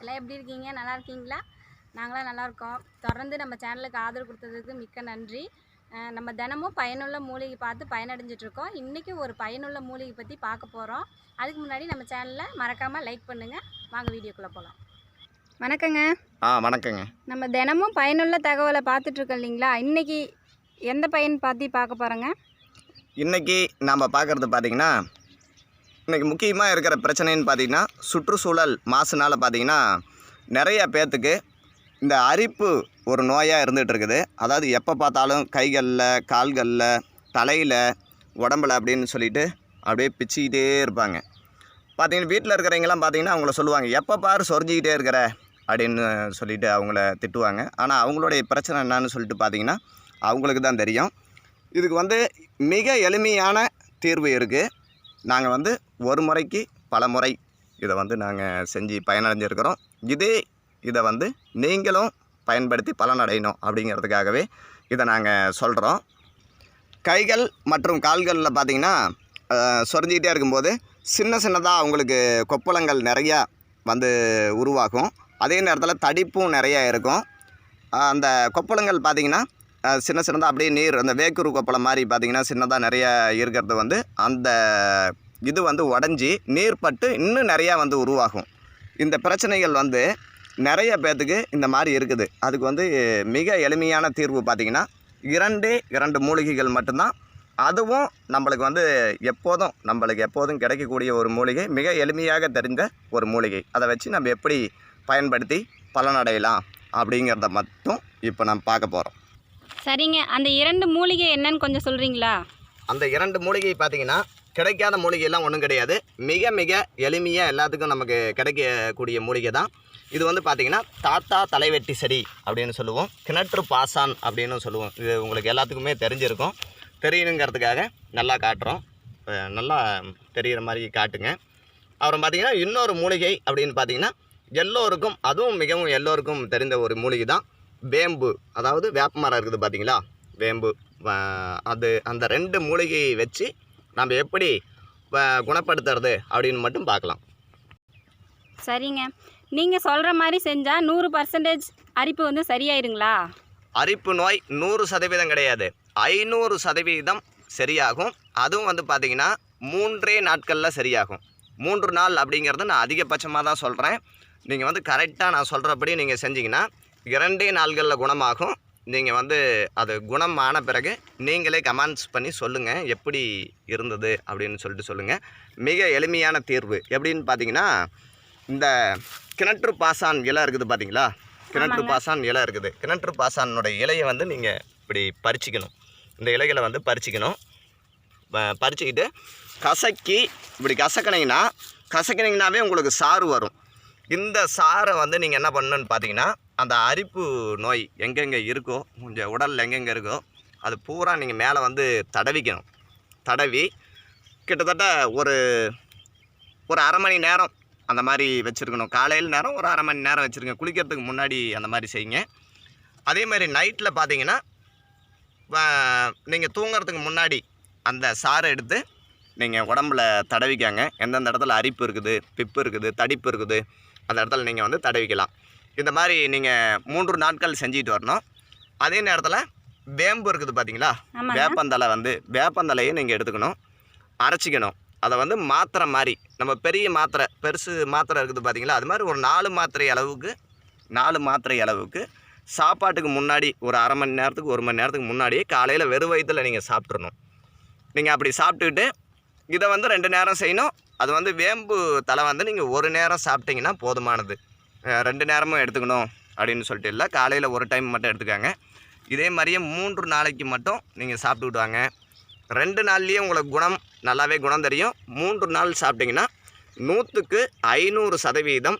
எல்லாம் எப்படி இருக்கீங்க? நல்லா இருக்கீங்களா? நாங்களாம் நல்லா இருக்கோம். தொடர்ந்து நம்ம சேனலுக்கு ஆதரவு கொடுத்ததுக்கு மிக்க நன்றி. நம்ம தினமும் பயனுள்ள மூலிகை பார்த்து பயனடைஞ்சிட்டு இருக்கோம். இன்றைக்கி ஒரு பயனுள்ள மூலிகை பற்றி பார்க்க போகிறோம் அதுக்கு முன்னாடி நம்ம சேனலை மறக்காமல் லைக் பண்ணுங்கள் வாங்க வீடியோக்குள்ளே போகலாம் வணக்கங்க. ஆ வணக்கங்க. நம்ம தினமும் பயனுள்ள தகவலை பார்த்துட்ருக்கோம் இல்லைங்களா? இன்றைக்கி எந்த பயன் பார்த்து பார்க்க போகிறோங்க இன்றைக்கி நாம் பார்க்குறது பார்த்திங்கன்னா இன்றைக்கி முக்கியமாக இருக்கிற பிரச்சனைன்னு பார்த்திங்கன்னா சுற்றுச்சூழல் மாசுனால் பார்த்திங்கன்னா நிறைய பேர்த்துக்கு இந்த அரிப்பு ஒரு நோயாக இருந்துகிட்டு இருக்குது அதாவது எப்போ பார்த்தாலும் கைகளில் கால்களில் தலையில் உடம்புல அப்படின்னு சொல்லிட்டு அப்படியே பிச்சுக்கிட்டே இருப்பாங்க. பார்த்தீங்கன்னா வீட்டில் இருக்கிறவங்களாம் பார்த்தீங்கன்னா அவங்கள சொல்லுவாங்க எப்போ பாரு சொரிஞ்சிக்கிட்டே இருக்கிற? அப்படின்னு சொல்லிட்டு அவங்கள திட்டுவாங்க. ஆனால் அவங்களுடைய பிரச்சனை என்னன்னு சொல்லிட்டு பார்த்தீங்கன்னா அவங்களுக்கு தான் தெரியும். இதுக்கு வந்து மிக எளிமையான தீர்வு இருக்குது நாங்கள் வந்து ஒரு முறைக்கு பல முறை இதை வந்து நாங்கள் செஞ்சு பயனடைஞ்சிருக்கிறோம். இதே இதை வந்து நீங்களும் பயன்படுத்தி பலனடையணும் அப்படிங்கிறதுக்காகவே இதை நாங்கள் சொல்கிறோம். கைகள் மற்றும் கால்களில் பார்த்திங்கன்னா சொரிஞ்சிக்கிட்டே இருக்கும்போது சின்ன சின்னதாக அவங்களுக்கு கொப்பளங்கள் நிறையா வந்து உருவாகும். அதே நேரத்தில் தடிப்பும் நிறையா இருக்கும். அந்த கொப்பளங்கள் பார்த்திங்கன்னா சின்ன சின்னதாக அப்படியே நீர் அந்த வேக்குரு கொப்பளம் மாதிரி பார்த்திங்கன்னா சின்னதாக நிறைய இருக்கிறது வந்து அந்த இது வந்து உடஞ்சி நீர் பட்டு இன்னும் நிறையா வந்து உருவாகும். இந்த பிரச்சனைகள் வந்து நிறைய பேர்த்துக்கு இந்த மாதிரி இருக்குது. அதுக்கு வந்து மிக எளிமையான தீர்வு பார்த்திங்கன்னா இரண்டே இரண்டு மூலிகைகள் மட்டும்தான். அதுவும் நம்மளுக்கு வந்து எப்போதும் நம்மளுக்கு எப்போதும் கிடைக்கக்கூடிய ஒரு மூலிகை மிக எளிமையாக தெரிந்த ஒரு மூலிகை. அதை வச்சு நம்ம எப்படி பயன்படுத்தி பலனடையலாம் அப்படிங்கிறத மட்டும் இப்போ நம்ம பார்க்க போகிறோம் சரிங்க. அந்த இரண்டு மூலிகை என்னன்னு கொஞ்சம் சொல்கிறீங்களா அந்த இரண்டு மூலிகை பார்த்தீங்கன்னா கிடைக்காத மூலிகையெல்லாம் ஒன்றும் கிடையாது. மிக மிக எளிமையாக எல்லாத்துக்கும் நமக்கு கிடைக்கக்கூடிய மூலிகை தான். இது வந்து பார்த்திங்கன்னா தாத்தா தலைவெட்டி செடி அப்படின்னு சொல்லுவோம். கிணற்று பாசான் அப்படின்னு சொல்லுவோம். இது உங்களுக்கு எல்லாத்துக்குமே தெரிஞ்சிருக்கும். தெரியணுங்கிறதுக்காக நல்லா காட்டுறோம். நல்லா தெரிகிற மாதிரி காட்டுங்க. அப்புறம் பார்த்திங்கன்னா இன்னொரு மூலிகை அப்படின்னு பார்த்தீங்கன்னா எல்லோருக்கும் அதுவும் மிகவும் எல்லோருக்கும் தெரிந்த ஒரு மூலிகை தான். வேம்பு அதாவது வேப்ப மரம் இருக்குது பார்த்தீங்களா? வேம்பு அது அந்த ரெண்டு மூலிகையை வச்சு நம்ம எப்படி குணப்படுத்துறது அப்படின்னு மட்டும் பார்க்கலாம். சரிங்க. நீங்கள் சொல்கிற மாதிரி செஞ்சால் நூறு பர்சன்டேஜ் அரிப்பு வந்து சரியாயிருங்களா? அரிப்பு நோய் நூறு சதவீதம் கிடையாது. ஐநூறு சதவீதம் சரியாகும். அதுவும் வந்து பார்த்திங்கன்னா மூன்றே நாட்களில் சரியாகும். மூன்று நாள் அப்படிங்கிறது நான் அதிகபட்சமாக தான் சொல்கிறேன் நீங்கள் வந்து கரெக்டாக நான் சொல்கிறபடி நீங்கள் செஞ்சீங்கன்னா இரண்டே நாள்களில் குணமாகும். நீங்கள் வந்து அது குணம் ஆன பிறகு நீங்களே கமெண்ட்ஸ் பண்ணி சொல்லுங்கள் எப்படி இருந்தது அப்படின்னு சொல்லிட்டு சொல்லுங்கள் மிக எளிமையான தீர்வு. எப்படின்னு பார்த்தீங்கன்னா இந்த கிணற்று பாசான் இலை இருக்குது பார்த்தீங்களா கிணற்று. பாசான் இலை இருக்குது. கிணற்று பாசானுடைய இலையை வந்து நீங்கள் இப்படி பறிச்சிக்கணும். இந்த இலைகளை வந்து பறிச்சிக்கணும். பறிச்சுக்கிட்டு கசக்கி இப்படி கசக்கினீங்கன்னா கசக்கினீங்கன்னாவே உங்களுக்கு சாறு வரும். இந்த சாறை வந்து நீங்கள் என்ன பண்ணணுன்னு பார்த்தீங்கன்னா அந்த அரிப்பு நோய் எங்கெங்கே இருக்கோ கொஞ்சம் உடலில் எங்கெங்கே இருக்கோ அது பூரா நீங்கள் மேலே வந்து தடவிக்கணும். தடவி கிட்டத்தட்ட ஒரு ஒரு அரை மணி நேரம் அந்த மாதிரி வச்சுருக்கணும். காலையில் நேரம் ஒரு அரை மணி நேரம் வச்சுருங்க. குளிக்கிறதுக்கு முன்னாடி அந்த மாதிரி செய்யுங்க. அதே மாதிரி நைட்டில் பார்த்தீங்கன்னா நீங்கள் தூங்குறதுக்கு முன்னாடி அந்த சாறை எடுத்து நீங்கள் உடம்புல தடவிக்காங்க. எந்தெந்த இடத்துல அரிப்பு இருக்குது பிப்பு இருக்குது தடிப்பு இருக்குது அந்த இடத்துல நீங்கள் வந்து தடவிக்கலாம். இந்த மாதிரி நீங்கள் மூன்று நாட்கள் செஞ்சுட்டு வரணும். அதே நேரத்தில் வேம்பு இருக்குது பார்த்தீங்களா வேப்பந்தலை வந்து வேப்பந்தலையை நீங்கள் எடுத்துக்கணும். அரைச்சிக்கணும். அதை வந்து மாத்திரை மாதிரி நம்ம பெரிய மாத்திரை பெருசு மாத்திரை இருக்குது பார்த்தீங்களா அது மாதிரி ஒரு நாலு மாத்திரை அளவுக்கு நாலு மாத்திரை அளவுக்கு சாப்பாட்டுக்கு முன்னாடி ஒரு அரை மணி நேரத்துக்கு ஒரு மணி நேரத்துக்கு முன்னாடியே காலையில் வெறும் வயிற்றில் நீங்கள் சாப்பிட்றணும் நீங்கள் அப்படி சாப்பிட்டுக்கிட்டு இதை வந்து ரெண்டு நேரம் செய்யணும். அது வந்து வேம்பு தலை வந்து நீங்கள் ஒரு நேரம் சாப்பிட்டீங்கன்னா போதுமானது. ரெண்டு நேரமும் எடுத்துக்கணும் அப்படின்னு சொல்லிட்டு இல்லை. காலையில் ஒரு டைம் மட்டும் எடுத்துக்காங்க. இதே மாதிரியே மூன்று நாளைக்கு மட்டும் நீங்கள் சாப்பிட்டுக்கிட்டு வாங்க ரெண்டு நாள்லேயே உங்களுக்கு குணம் நல்லாவே குணம் தெரியும். மூன்று நாள் சாப்பிட்டிங்கன்னா நூற்றுக்கு ஐநூறு சதவீதம்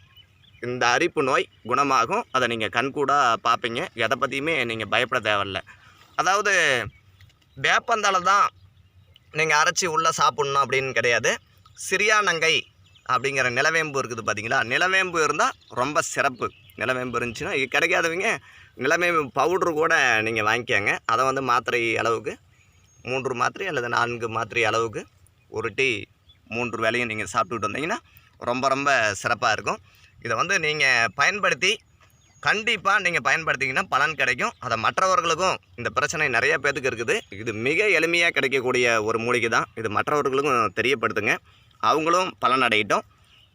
இந்த அரிப்பு நோய் குணமாகும். அதை நீங்கள் கண்கூடாக பார்ப்பீங்க. எதை பற்றியுமே நீங்கள் பயப்பட தேவையில்ல. அதாவது வேப்பந்தலை தான் நீங்கள் அரைச்சி உள்ளே சாப்பிட்ணும் அப்படின்னு கிடையாது. சிறியானங்கை அப்படிங்கிற நிலவேம்பு இருக்குது பார்த்தீங்களா நிலவேம்பு இருந்தால் ரொம்ப சிறப்பு. நிலவேம்பு இருந்துச்சுன்னா இது கிடைக்காதவங்க நிலவேம்பு பவுட்ரு கூட நீங்கள் வாங்கிக்கோங்க. அதை வந்து மாத்திரை அளவுக்கு மூன்று மாத்திரை அல்லது நான்கு மாத்திரை அளவுக்கு ஒரு டீ மூன்று வேலையும் நீங்கள் சாப்பிட்டுட்டு வந்தீங்கன்னா ரொம்ப ரொம்ப சிறப்பாக இருக்கும். இதை வந்து நீங்கள் பயன்படுத்தி கண்டிப்பாக நீங்கள் பயன்படுத்திங்கன்னா பலன் கிடைக்கும். அதை மற்றவர்களுக்கும் இந்த பிரச்சனை நிறைய பேத்துக்கு இருக்குது. இது மிக எளிமையாக கிடைக்கக்கூடிய ஒரு மூலிகை தான். இது மற்றவர்களுக்கும் தெரியப்படுத்துங்க. அவங்களும் பலன் அடையிட்டோம்.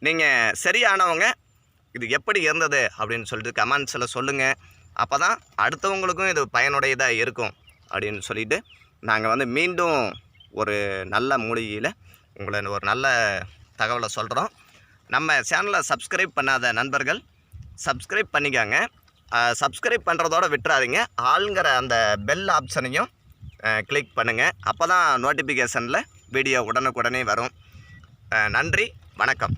நீங்கள் சரியானவங்க இது எப்படி இருந்தது அப்படின்னு சொல்லிட்டு கமெண்ட்ஸில் சொல்லுங்கள் அப்போ தான் அடுத்தவங்களுக்கும் இது பயனுடையதாக இருக்கும் அப்படின்னு சொல்லிட்டு நாங்கள் வந்து மீண்டும் ஒரு நல்ல மூலிகையில் உங்களை ஒரு நல்ல தகவலை சொல்கிறோம் நம்ம சேனலை சப்ஸ்கிரைப் பண்ணாத நண்பர்கள் சப்ஸ்கிரைப் பண்ணிக்கோங்க. சப்ஸ்கிரைப் பண்ணுறதோட விட்டுறாதீங்க. ஆளுங்கிற அந்த பெல் ஆப்ஷனையும் கிளிக் பண்ணுங்கள் அப்போ தான் நோட்டிஃபிகேஷனில் வீடியோ உடனுக்குடனே வரும். நன்றி. வணக்கம்.